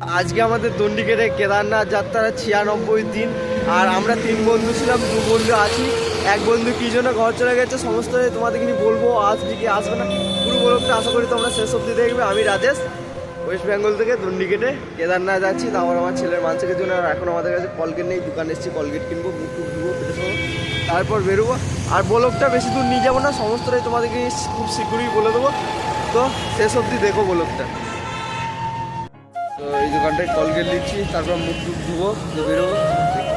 আজকে আমাদের দণ্ডিকেটে কেদারনাথ যাত্রার ছিয়ানব্বই দিন, আর আমরা তিন বন্ধু ছিলাম, দু বন্ধু আছি। এক বন্ধু কি জন্য ঘর চলে গেছে, সমস্ত তোমাদের কিছু বলব আসবে কি আসবে না। পুরো বলকটা আশা করি তোমরা শেষ অব্দি দেখবে। আমি রাজেশ ওয়েস্ট বেঙ্গল থেকে দণ্ডিকেটে কেদারনাথ যাচ্ছি। তারপর আমার ছেলের মানসিকের জন্য, আর এখন আমাদের কাছে কলগেট নেই, দোকানে এসেছি, কলগেট কিনবো মুখ টুক ধুবো তারপর বেরোবো। আর ব্লকটা বেশি দূর নিয়ে যাব না, সমস্তটাই তোমাদেরকে খুব শীঘ্রই বলে দেবো। তো শেষ অব্দি দেখো ব্লকটা এই দোকানটায় কলগেট নিচ্ছি, তারপর মুখ টুক ধুবো বেরোবো, দেখতে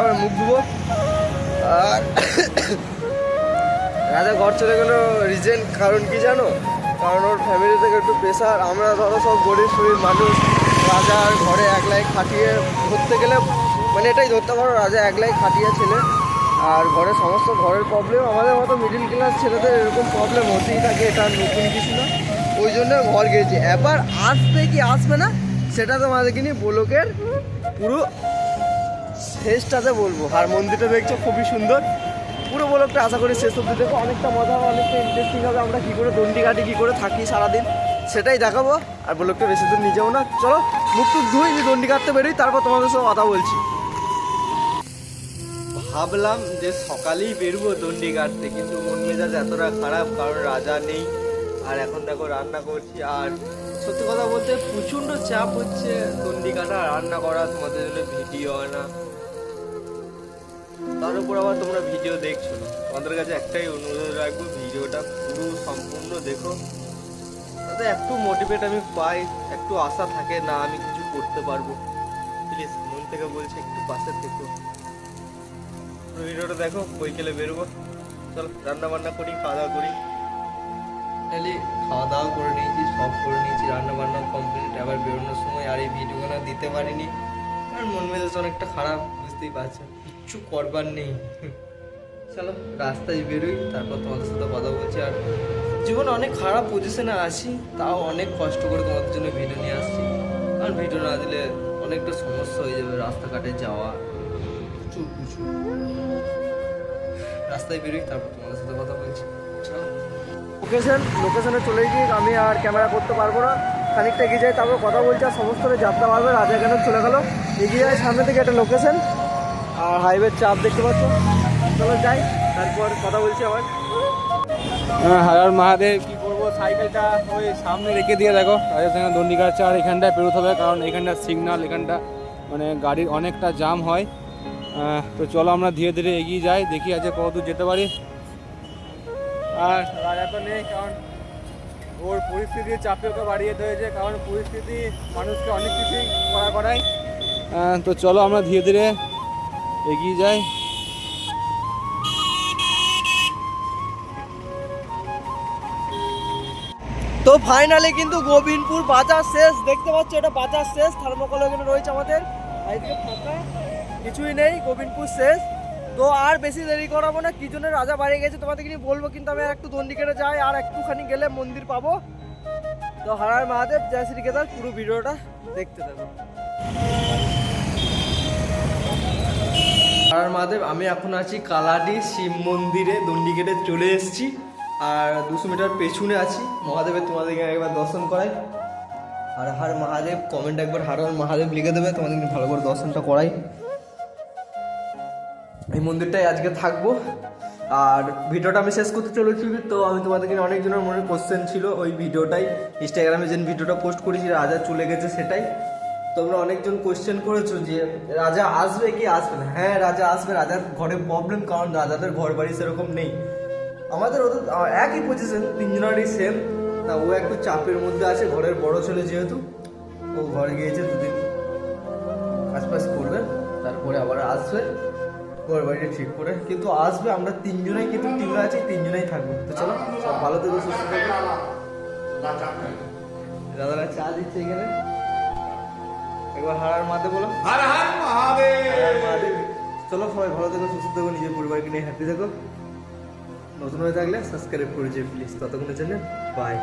আবার মুখ ধুবো। আর রাজা ঘর চলে গেলো রিজেন কারণ কি জানো? কারণ ওর ফ্যামিলি থেকে একটু প্রেশার আমরা ধরো সব গরিব শরীর মানুষ, রাজার ঘরে এক লাইন খাটিয়ে ধরতে গেলে মানে এটাই ধরতে পারো, রাজা এক লাইন খাটিয়ে ছেলে। আর ঘরে সমস্ত ঘরের প্রবলেম আমাদের মতো মিডিল ক্লাস ছেলেদের এরকম প্রবলেম হতেই থাকে, এটা নতুন কিছু না। ওই জন্য ঘর গেছি। এবার আসবে কি আসবে না, সেটা তোমাদেরকে নিয়ে ব্লকের পুরো শেষটাতে বলব। আর মন্দিরটা দেখছ, খুবই সুন্দর। পুরো ব্লকটা আশা করি শেষ অব্দি দেখো। অনেকটা মজা হবে অনেকটা ইন্টারেস্টিং হবে। আমরা কী করে দণ্ডি ঘাটি কী করে থাকি সারাদিন, সেটাই দেখাবো। আর ব্লকটা বেশি দূর নিয়ে যাব না। চলো, মুখ টুক ধুই যে দণ্ডি কাটতে বেরোই, তারপর তোমাদের সঙ্গে কথা বলছি। ভাবলাম যে সকালেই বেরবো দণ্ডি কাটতে কিন্তু মন মেজাজ এতটা খারাপ, কারণ রাজা নেই। আর এখন দেখো রান্না করছি, আর সত্যি কথা বলতে প্রচণ্ড চাপ হচ্ছে দণ্ডি কাটা রান্না করা, তোমাদের জন্য ভিডিও হয় না তার উপর আবার তোমরা ভিডিও দেখছ না। তোমাদের কাছে একটাই অনুরোধ রাখব, ভিডিওটা পুরো সম্পূর্ণ দেখো। তাতে একটু মোটিভেট আমি পাই, একটু আশা থাকে না আমি কিছু করতে পারব। প্লিজ মন থেকে বলছে একটু পাশে থেকো। ভিডিওটা দেখো বইকেলে বেরোবো। চলো রান্না বান্না করি, খাওয়া দাওয়া করি। ফাইনালি খাওয়া দাওয়া করে নিয়েছি, সব করে নিয়েছি রান্না বান্না কমপ্লিট আবার বেরোনোর সময় আর এই ভিডিওগুলো দিতে পারিনি। কারণ মন মেজাজ অনেকটা খারাপ, বুঝতেই পারছ কিচ্ছু করবার নেই। চলো, রাস্তায় বেরোই, তারপর তোমাদের সাথে কথা বলছি। আর জীবনে অনেক খারাপ পজিশনে আছি, তাও অনেক কষ্ট করে তোমাদের জন্য ভিডিও নিয়ে আসছি। কারণ ভিডিও না দিলে অনেকটা সমস্যা হয়ে যাবে, রাস্তাঘাটে যাওয়া, প্রচুর প্রচুর। রাস্তায় বেরোই, তারপর তোমাদের সাথে কথা বলছি। চলো। লোকেশন লোকেশনে চলে গিয়ে আমি আর ক্যামেরা করতে পারব না। খানিকটা এগিয়ে যাই, তারপর কথা বলছি, আর সমস্ত যাত্রা পারবে রাজা কেন চলে গেলো। এগিয়ে যায় সামনে থেকে একটা লোকেশন আর হাইওয়ের চাপ দেখতে পাচ্ছ। চলো যাই, তারপর কথা বলছি আবার। হাজার মহাদেব, কি করব? সাইকেলটা ওই সামনে রেখে দিয়ে দেখো। রাজস্থানে দণ্ডিকা চার এখানটায় পেরোতে হবে, কারণ এখানটা সিগনাল এখানটা মানে গাড়ির অনেকটা জাম হয়। তো চলো আমরা ধীরে ধীরে এগিয়ে যাই, দেখি আজকে কত দূর যেতে পারি। আর রাজা তো নেই, কারণ ওর পরিস্থিতির চাপে ওকে বাড়িয়ে হয়েছে, কারণ পরিস্থিতি, মানুষকে অনেক কিছুই করা করায়। তো চলো আমরা ধীরে ধীরে এগিয়ে যাই। তো ফাইনালি কিন্তু গোবিন্দপুর বাজার শেষ, দেখতে পাচ্ছ এটা বাজার শেষ থার্মোকল এখানে রয়েছে আমাদের। কিছুই নেই, গোবিন্দপুর শেষ। তো আর বেশি দেরি করাবো না, কি জন্য রাজা বাড়ি গেছে তোমাদেরকে নিয়ে বলব, কিন্তু আমি আর একটু দণ্ডি কেটে যাই, আর একটুখানি গেলে মন্দির পাবো। তো হারার মহাদেব, জয় শ্রী কেদার পুরো ভিডিওটা দেখতে থাকো। হারার মহাদেব, আমি এখন আছি কালাডি শিব মন্দিরে দণ্ডি কেটে চলে এসেছি। আর দুশো মিটার পেছনে আছি। মহাদেবের তোমাদেরকে একবার দর্শন করাই। আর হার মহাদেব কমেন্ট একবার হার মহাদেব লিখে দেবে, তোমাদেরকে ভালো করে দর্শনটা করাই। এই মন্দিরটাই আজকে থাকব। আর ভিডিওটা আমি শেষ করতে চলেছি, তো আমি তোমাদেরকে অনেকজনের মনে কোশ্চেন ছিল, ওই ভিডিওটাই। ইনস্টাগ্রামে যে ভিডিওটা পোস্ট করেছি, রাজা চলে গেছে সেটাই। তোমরা অনেকজন কোশ্চেন করেছ যে, রাজা আসবে কি আসবে না? হ্যাঁ রাজা আসবে, রাজার ঘরে প্রবলেম কারণ রাজাদের ঘর বাড়ি সেরকম নেই। আমাদের ওদের একই পজিশন তিনজনেরই সেম তা ও একটু চাপের মধ্যে আছে, ঘরের বড় ছেলে যেহেতু, ও ঘরে গিয়েছে দুদিন। ফাজ করবে, তারপরে আবার আসবে। ঘর বাড়িটা ঠিক করে। কিন্তু আসবে আমরা তিনজনেই কিন্তু টিমে আছি তিনজনেই থাকব। তো চলো সব ভালো থেকো সুস্থ দাদারা চা দিচ্ছে এখানে। একবার হারার মাতে বলো। হর হর মহাদেব। চলো সবাই ভালো থেকো সুস্থ থেকো নিজের পরিবারকে নিয়ে হ্যাপি থেকো। নতুন হয়ে থাকলে সাবস্ক্রাইব করে যে প্লিজ ততক্ষণের জন্য বাই